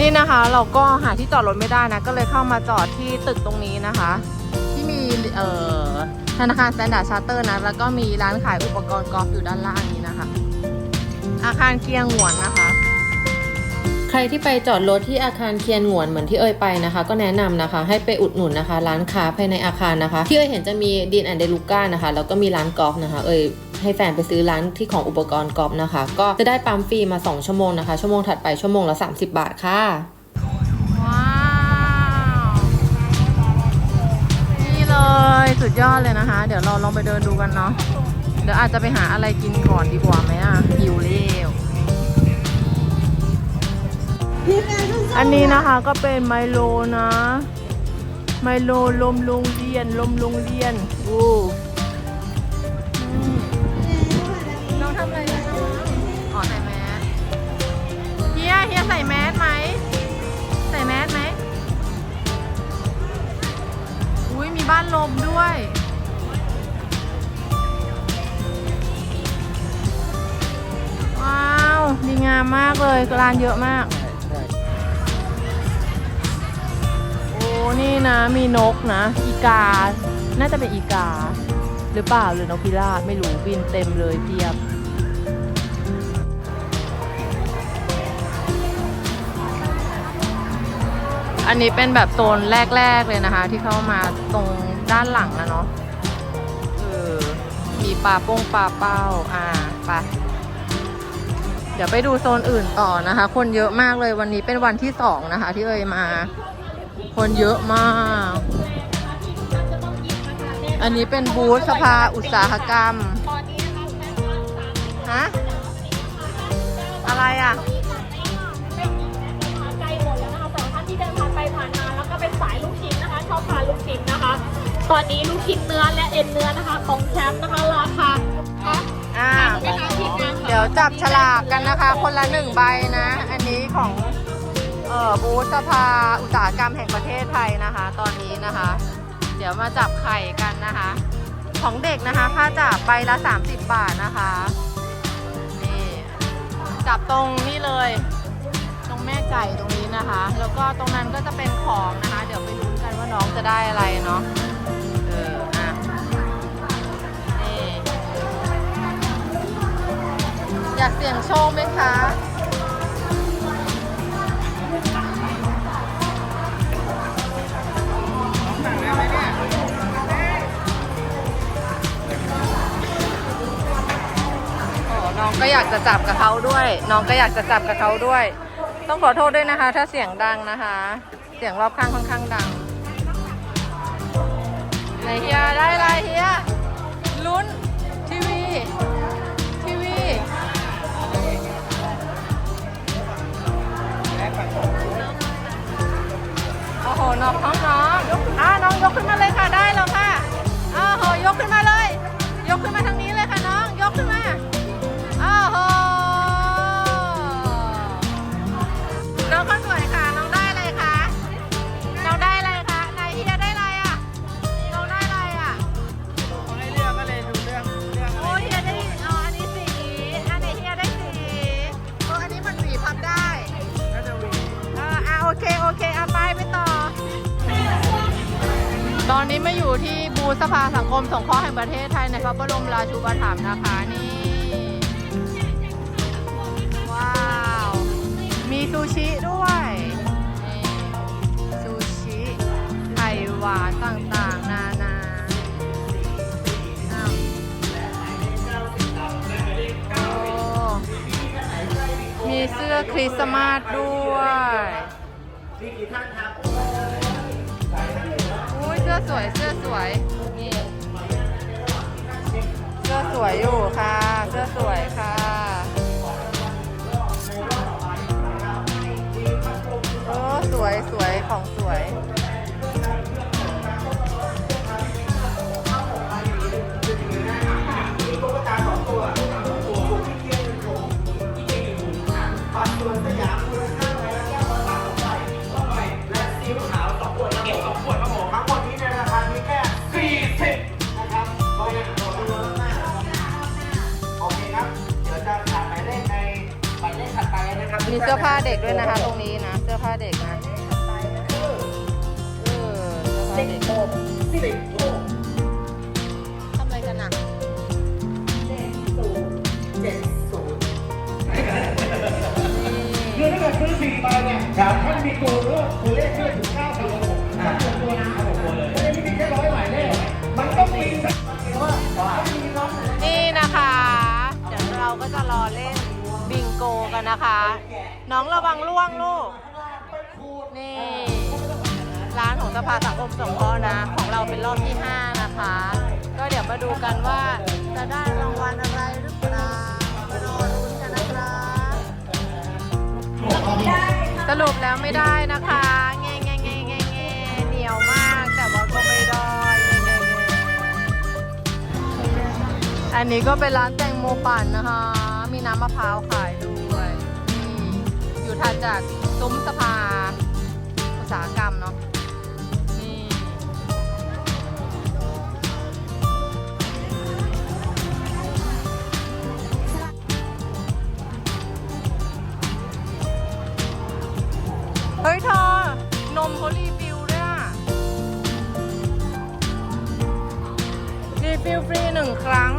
นี่นะคะเราก็หาที่จอดรถไม่ได้นะ ก็เลยเข้ามาจอดที่ตึกตรงนี้นะคะ ที่มีเอ่อธนาคาร Standard Charter นะ แล้วก็มีร้านขายอุปกรณ์กอล์ฟอยู่ด้านล่างนี้นะคะ อาคารเกียงหวนนะคะ ใครที่ไปจอดรถที่อาคารเคียนหงวนเหมือนที่เอ่ยไปนะคะ ก็แนะนำนะคะ ให้ไปอุดหนุนนะคะ ร้านค้าภายในอาคารนะคะ ที่เอ่ยเห็นจะมีดินแอนเดลูก้านะคะแล้วก็มีร้านกอล์ฟนะคะ เอ่ย ให้แฟนไปซื้อร้านที่ของอุปกรณ์กอล์ฟนะคะ ก็จะได้ปั๊มฟรีมา 2 ชั่วโมงนะคะ ชั่วโมงถัดไปชั่วโมงละ 30 บาทค่ะว้าว นี่เลยสุดยอดเลยนะคะ เดี๋ยวเราลองไปเดินดูกันเนาะเดี๋ยวอาจจะไปหาอะไรกินก่อนดีกว่าไหมอะหิวเร็วอันนี้นะคะก็เป็นไมโลนะ ไมโลลมโรงเรียนลมโรงเรียนโอ้ บ้านลมด้วย ว้าว ดีงามมากเลยร้านเยอะมาก โอ้ นี่นะ มีนกนะ อีกา น่าจะเป็นอีกา หรือเปล่าหรือนกพิราบไม่รู้บินเต็มเลยเพียบ อันนี้เป็นแบบโซนแรก ๆ เลยนะคะ ที่เข้ามาตรงด้านหลังนะเนาะเออมีปลาโป้งปลาเป้า อ่าไปเดี๋ยวไปดูโซนอื่นต่อนะคะ คนเยอะมากเลยวันนี้เป็นวันที่สองนะคะ ที่เอ่ยมา คนเยอะมาก อันนี้เป็นบูธสภาอุตสาหกรรมฮะอะไรอะ ตอนนี้ลูกชิ้นเนื้อและเอ็นเนื้อนะคะ ของแชมป์นะคะราคาอ่าไม่ค้าทีมงานค่ะเดี๋ยวจับฉลากกันนะคะ คนละหนึ่งใบนะ อันนี้ของเอ่อบูธสภาอุตสาหกรรมแห่งประเทศไทยนะคะ ตอนนี้นะคะ เดี๋ยวมาจับไข่กันนะคะ ของเด็กนะคะค่าจับใบละ 30 บาทนะคะนี่จับตรงนี่เลย ตรงแม่ไก่ตรงนี้นะคะ แล้วก็ตรงนั้นก็จะเป็นของนะคะ เดี๋ยวไปลุ้นกันว่าน้องจะได้อะไรเนาะ อยากเสี่ยงโชคไหมคะน้องก็อยากจะจับกับเขาด้วย น้องก็อยากจะจับกับเขาด้วย ต้องขอโทษด้วยนะคะ ถ้าเสียงดังนะคะ เสียงรอบข้างค่อนข้างดังไหนเฮียได้ไรเฮียลุ้นทีวี โอ้โหน้องท้องน้องอ่าน้องยกขึ้นมาเลยค่ะได้แล้วค่ะอ้าโหยกขึ้นมาเลย ยกขึ้นมาทั้ง คริสต์มาสด้วยอุ้ยเสื้อสวยเสื้อสวยนี่เสื้อสวยอยู่ค่ะ เสื้อสวยค่ะเออสวยสวยของสวย มีเสื้อผ้าเด็กด้วยนะคะ ตรงนี้นะ เสื้อผ้าเด็กนะเออเสื้อผ้าเด็กหกสิบหกทำอะไรกันอะเจ็ดศูนย์เจ็ดศูนย์นี่คือถ้าเกิดซื้อสี่ใบเนี่ยครับมันมีตัวเลือกตัวเลขเลือกถึงเก้าสิบหกตัวนะหกตัวเลยไม่ได้มีแค่ร้อยหมายเลขมันต้องมีสักว่าต้องมีร้อยหมานี่นะคะ เดี๋ยวเราก็จะรอเล่นบิงโกกันนะคะ น้องระวังล่วงลูก นี่ ร้านของสภาสังคมสงเคราะห์นะ ของเราเป็นรอบที่ 5 นะคะ ก็เดี๋ยวมาดูกันว่าจะได้รางวัลอะไรหรือเปล่ามารอลุ้นกันนะครับสรุปแล้วไม่ได้นะคะแง่แง่แง่แง่แง่เหนียวมากแต่ว่าก็ไม่ได้แง่แง่แง่อันนี้ก็เป็นร้านแตงโมปั่นนะคะ มีน้ำมะพร้าวขาย อยู่ถัดจากซุ้มสภา อุตสาหกรรมเนาะนี่เฮ้ยเธอนมเขารีฟิลด้วยอะรีฟิลฟรีหนึ่งครั้ง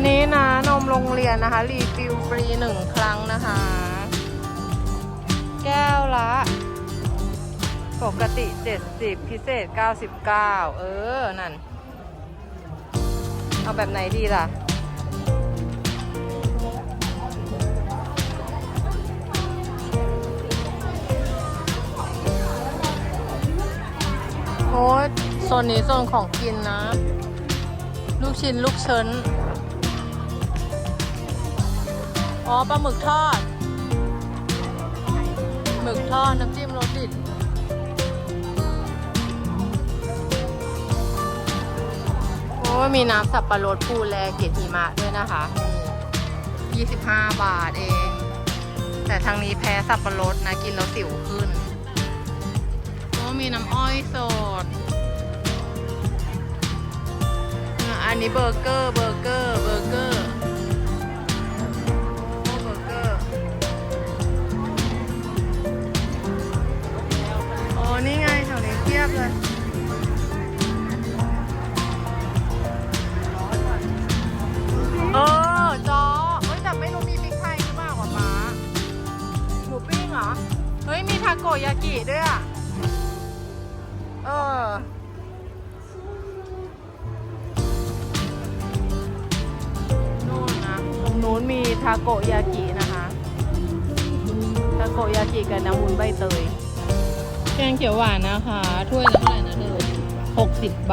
ันนี้นะนมโรงเรียนนะคะ รีฟิลฟรีหนึ่งครั้งนะคะ แก้วละ ปกติ 70 พิเศษ 99 เออ นั่น เอาแบบไหนดีล่ะโอ้โซนนี้โซนของกินนะ ลูกชิ้นลูกเชิญ อ๋อปลาหมึกทอด หมึกทอดน้ำจิ้มรสดิบโอ้ยมีน้ำสับปะรดปูแลเกล็ดหิมะด้วยนะคะนี่25 บาทเอง แต่ทางนี้แพ้สับปะรดนะ กินแล้วสิวขึ้นโอ้มีน้ำอ้อยสด อันนี้เบอร์เกอร์เบอร์เกอร์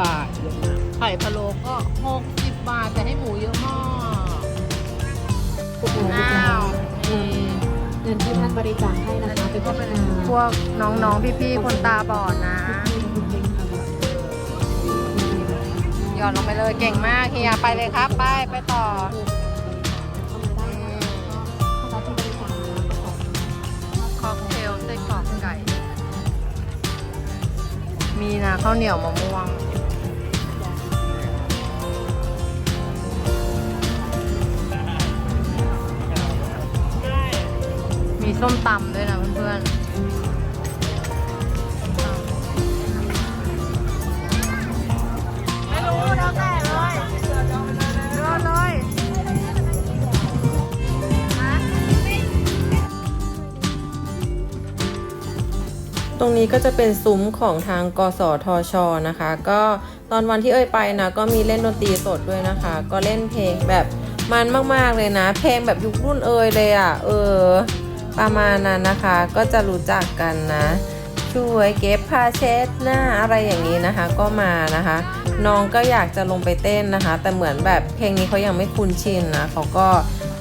บบาท ไข่พะโล้ก็หกสิบบาท แต่ให้หมูเยอะมากอ้าวนี่เงินที่ท่านบริจาคให้นะคะเป็นพัฒนาพวกน้องๆ พี่ๆ คนตาบอดนะ หย่อนลงไปเลยเก่งมากเฮียไปเลยครับ ไป ไปต่ออืมค็อกเทลไส้กรอกไก่ มีนะข้าวเหนียวมะม่วง มีส้มตำด้วยนะเพื่อนๆไม่รู้แล้วแต่เลยโยนเลยตรงนี้ก็จะเป็นซุ้มของทางกสทชนะคะ ก็ตอนวันที่เอ่ยไปนะ ก็มีเล่นดนตรีสดด้วยนะคะ ก็เล่นเพลงแบบมันมาก ๆ เลยนะ เพลงแบบยุครุ่นเอ่ยเลยอะ เออ ประมาณนั้นนะคะก็จะรู้จักกันนะ ช่วยเก็บผ้าเช็ดหน้าอะไรอย่างนี้นะคะก็มานะคะ น้องก็อยากจะลงไปเต้นนะคะ แต่เหมือนแบบเพลงนี้เขายังไม่คุ้นชินนะเขาก็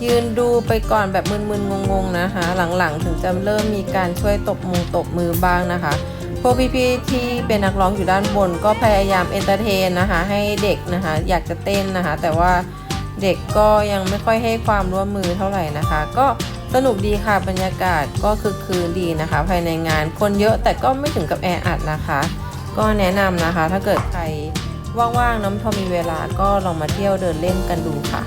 ยืนดูไปก่อนแบบมึนๆงงๆนะคะ หลังๆ ถึงจะเริ่มมีการช่วยตบมือตบมือบ้างนะคะพวกพี่ๆที่เป็นนักร้องอยู่ด้านบน ก็พยายามเอนเตอร์เทนนะคะ ให้เด็กนะคะ อยากจะเต้นนะคะ แต่ว่าเด็กก็ยังไม่ค่อยให้ความร่วมมือเท่าไหร่นะคะ ก็ สนุกดีค่ะบรรยากาศก็คือคืนดีนะคะ ภายในงานคนเยอะแต่ก็ไม่ถึงกับแออัดนะคะ ก็แนะนำนะคะ ถ้าเกิดใครว่างๆน้ำพอมีเวลาก็ลองมาเที่ยวเดินเล่นกันดูค่ะ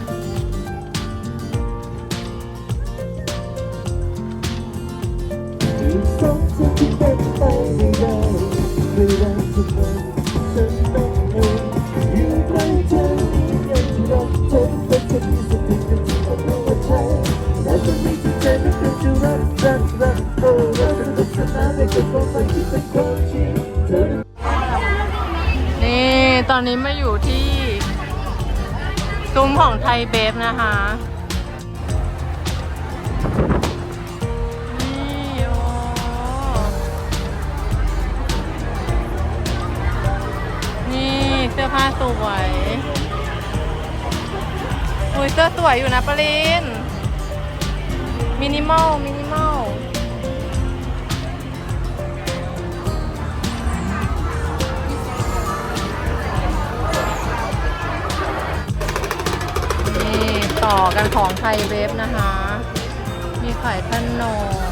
นี่ต อนนี้มาอยู่ที่ซุ้มของไทยเบฟนะคะนี่โอ้นี่เสื้อผ้าสวย อุ้ยเสื้อสวยอยู่นะปรินมินิมอลมินิ ต่อกันของไทยเวฟนะคะ มีไข่ขน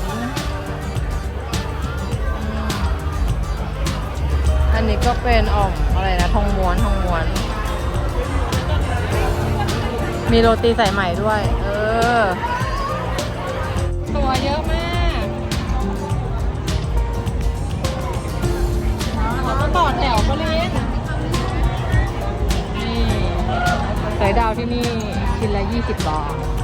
มอันนี้ก็เป็นอ่อมอะไรนะทองม้วนทองม้วน มีโรตีใส่ใหม่ด้วย เออ ตัวเยอะมากเราต้องต่อแถวก็เลี้ยนี่สายดาวที่นี่ ชิ้นละ 20 บาท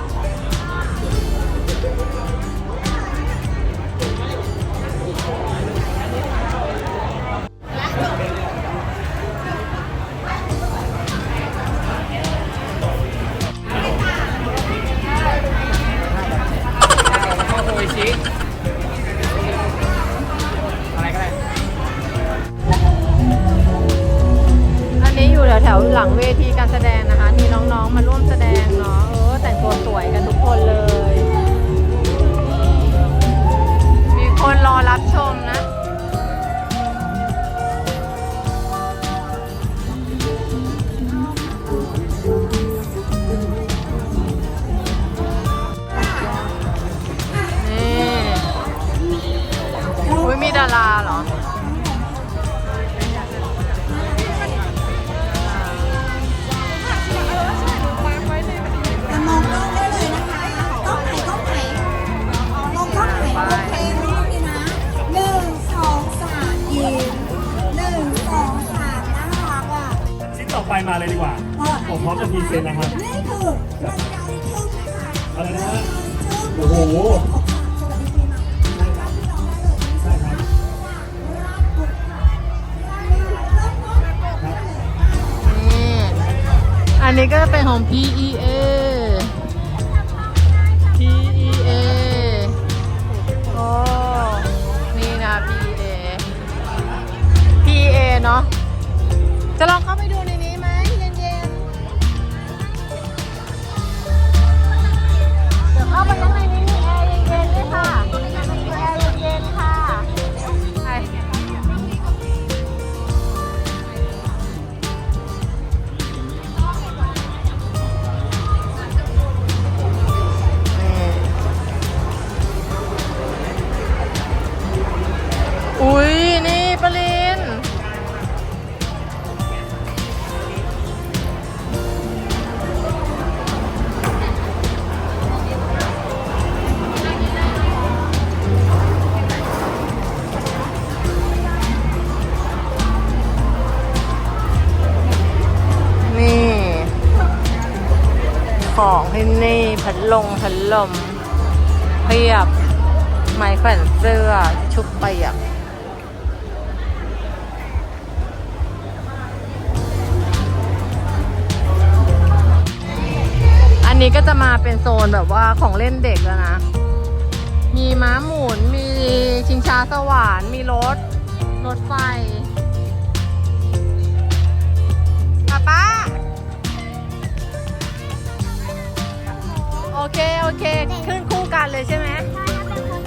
พร้อมจะพรีเซนต์นะครับ นี่คือนาฬิกาลิทึมนะคะอะไรนะฮะโอ้โห ใช่ครับนนี่อันนี้ก็เป็นของ PEA PEA โอ้นี่นะ PEA PEA เนาะจะลองเข้าไปดูใน ค่ะ พัดลงพัดลมเพียบ ไม้แขวนเสื้อ ชุบเปียกอันนี้ก็จะมาเป็นโซนแบบว่าของเล่นเด็กแล้วนะ มีม้าหมุน มีชิงช้าสวรรค์มีรถ รถไฟป้าป้า โอเค โอเค ขึ้นคู่กันเลยใช่ไหม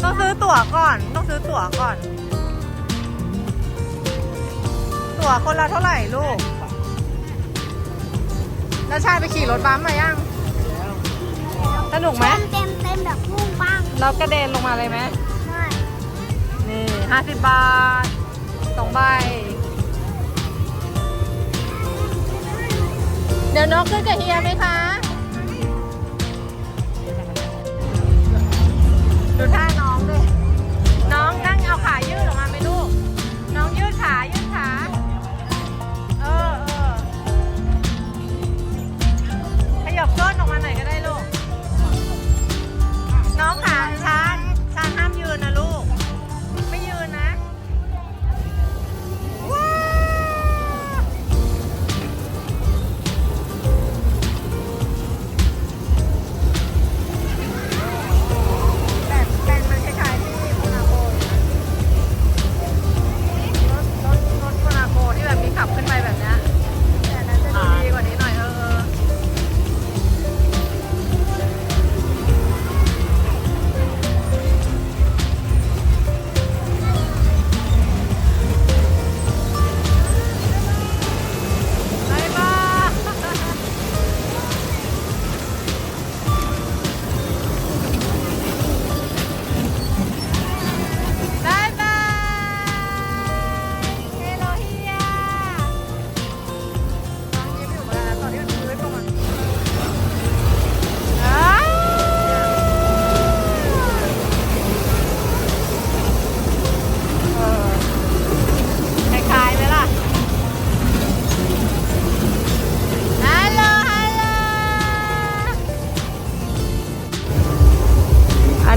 ต้องซื้อตั๋วก่อน ต้องซื้อตั๋วก่อน ตั๋วคนละเท่าไหร่ลูก แล้วชายไปขี่รถบัมมายัง สนุกไหมเต็มเต็มแบบมุ่งบ้างเรากระเด็นลงมาเลยไหมนี่ห้าสิบบาทสองใบเดี๋ยวน้องขึ้นกับเฮียไหมคะ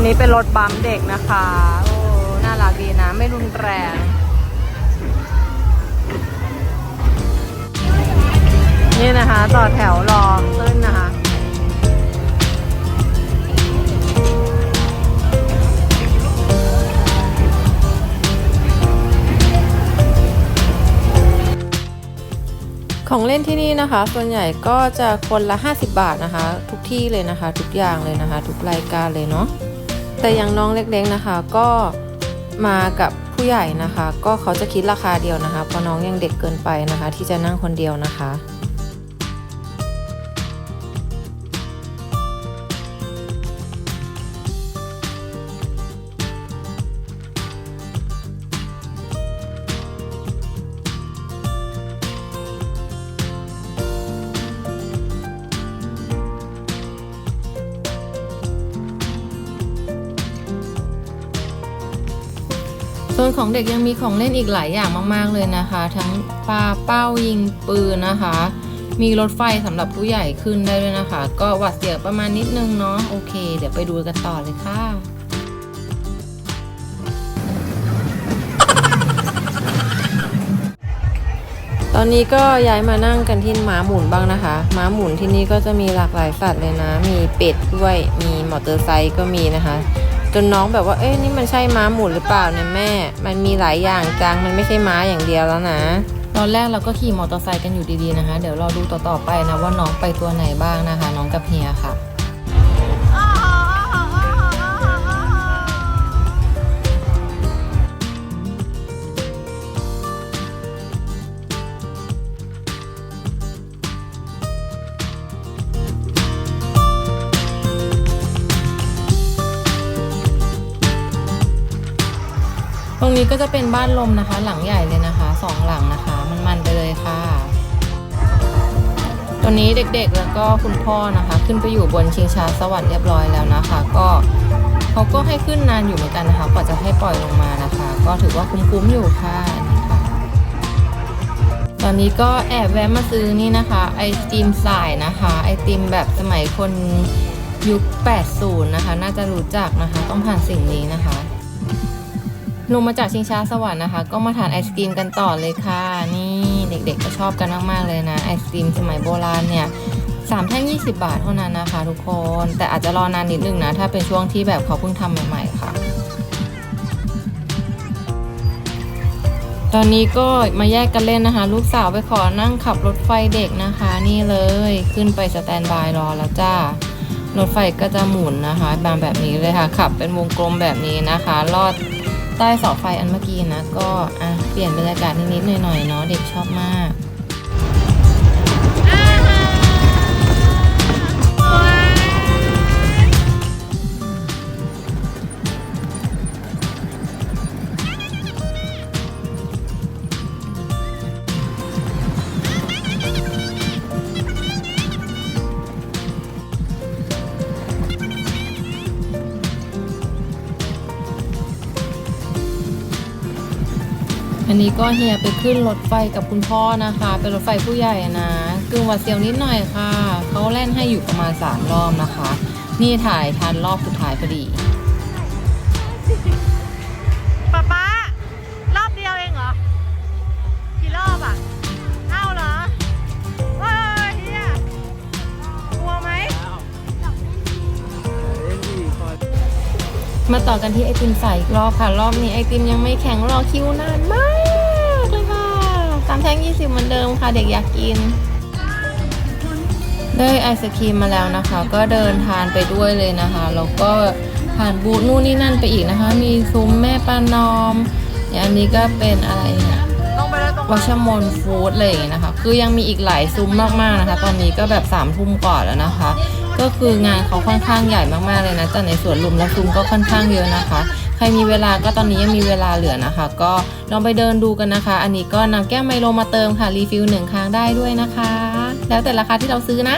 นี้เป็นรถบัมเด็กนะคะ โอ้ น่ารักดีนะ ไม่รุนแรงนี่นะคะ ต่อแถวรอขึ้นนะคะ ของเล่นที่นี่นะคะ ส่วนใหญ่ก็จะคนละ 50 บาทนะคะ ทุกที่เลยนะคะ ทุกอย่างเลยนะคะ ทุกรายการเลยเนาะ แต่อย่างน้องเล็กๆนะคะ ก็มากับผู้ใหญ่นะคะ ก็เขาจะคิดราคาเดียวนะคะเพราะน้องยังเด็กเกินไปนะคะ ที่จะนั่งคนเดียวนะคะ ของเด็กยังมีของเล่นอีกหลายอย่างมาก ๆ เลยนะคะ ทั้งปลาเป้ายิงปืนนะคะ มีรถไฟสำหรับผู้ใหญ่ขึ้นได้ด้วยนะคะ ก็หวัดเสียวประมาณนิดนึงเนาะโอเค เดี๋ยวไปดูกันต่อเลยค่ะตอนนี้ก็ย้ายมานั่งกันที่ม้าหมุนบ้างนะคะ ม้าหมุนที่นี่ก็จะมีหลากหลายสัตว์เลยนะ มีเป็ดด้วย มีมอเตอร์ไซค์ก็มีนะคะ จนน้องแบบว่า เอ้ยนี่มันใช่ม้าหมุนหรือเปล่าเนี่ยแม่ มันมีหลายอย่างจัง มันไม่ใช่ม้าอย่างเดียวแล้วนะ ตอนแรกเราก็ขี่มอเตอร์ไซค์กันอยู่ดีๆนะคะ เดี๋ยวเราดูต่อๆไปนะว่าน้องไปตัวไหนบ้างนะคะ น้องกับเฮียค่ะ รงนี้ก็จะเป็นบ้านลมนะคะ หลังใหญ่เลยนะคะสองหลังนะคะ มันๆไปเลยค่ะตอนนี้เด็กๆแล้วก็คุณพ่อนะคะ ขึ้นไปอยู่บนชิงช้าสวรรค์เรียบร้อยแล้วนะคะ ก็เขาก็ให้ขึ้นนานอยู่เหมือนกันนะคะกว่าจะให้ปล่อยลงมานะคะ ก็ถือว่าคุ้มๆอยู่ค่ะนี่ค่ะตอนนี้ก็แอบแวะมาซื้อนี่นะคะ ไอติมสายนะคะ ไอติมแบบสมัยคนยุค 80 นะคะ น่าจะรู้จักนะคะ ต้องผ่านสิ่งนี้นะคะ ลงมาจากชิงช้าสวรรค์นะคะ ก็มาทานไอศกรีมกันต่อเลยค่ะ นี่เด็กๆก็ชอบกันมากๆเลยนะ ไอศกรีมสมัยโบราณเนี่ยสามแท่ง20 บาทเท่านั้นนะคะทุกคน แต่อาจจะรอนานนิดนึงนะ ถ้าเป็นช่วงที่แบบเขาเพิ่งทำใหม่ๆค่ะ ตอนนี้ก็มาแยกกันเล่นนะคะ ลูกสาวไปขอนั่งขับรถไฟเด็กนะคะ นี่เลยขึ้นไปสแตนบายรอแล้วจ้ารถไฟก็จะหมุนนะคะบางแบบนี้เลยค่ะ ขับเป็นวงกลมแบบนี้นะคะ ลอด ใต้เสาไฟอันเมื่อกี้นะ ก็อะเปลี่ยนบรรยากาศนิดๆหน่อยๆเนาะเด็กชอบมาก นนี้ก็เฮียไปขึ้นรถไฟกับคุณพ่อนะคะ เป็นรถไฟผู้ใหญ่นะกึ่งหวัดเสียวนิดหน่อยค่ะ เขาแล่นให้อยู่ประมาณ3รอบนะคะ นี่ถ่ายทันรอบสุดท้ายพอดีป๊าป๊ารอบเดียวเองเหรอ กี่รอบอะเอ้าเหรอเฮ้ยเฮียกลัวไหม มาต่อกันที่ไอติมใส่อีกรอบค่ะ รอบนี้ไอติมยังไม่แข็งรอคิวนานมากเลยค่ะ ตามแท่ง20เหมือนเดิมค่ะเด็กอยากกิน ได้ไอศครีมมาแล้วนะคะ ก็เดินทานไปด้วยเลยนะคะแล้วก็ผ่านบูธนู่นนี่นั่นไปอีกนะคะ มีซุ้มแม่ปานอมอย่างอันนี้ก็เป็นอะไรเนี่ยวัชมนฟู้ดอะไรอย่างเงี้ยนะคะ คือยังมีอีกหลายซุ้มมากๆนะคะ ตอนนี้ก็แบบสามทุ่มก่อนแล้วนะคะ ก็คืองานเขาค่อนข้างใหญ่มากๆเลยนะแต่ในสวนลุมและซุ้มก็ค่อนข้างเยอะนะคะ ใครมีเวลาก็ตอนนี้ยังมีเวลาเหลือนะคะ ก็ลองไปเดินดูกันนะคะ อันนี้ก็นำแก้วไมโลมาเติมค่ะรีฟิลหนึ่งครั้งได้ด้วยนะคะ แล้วแต่ราคาที่เราซื้อนะ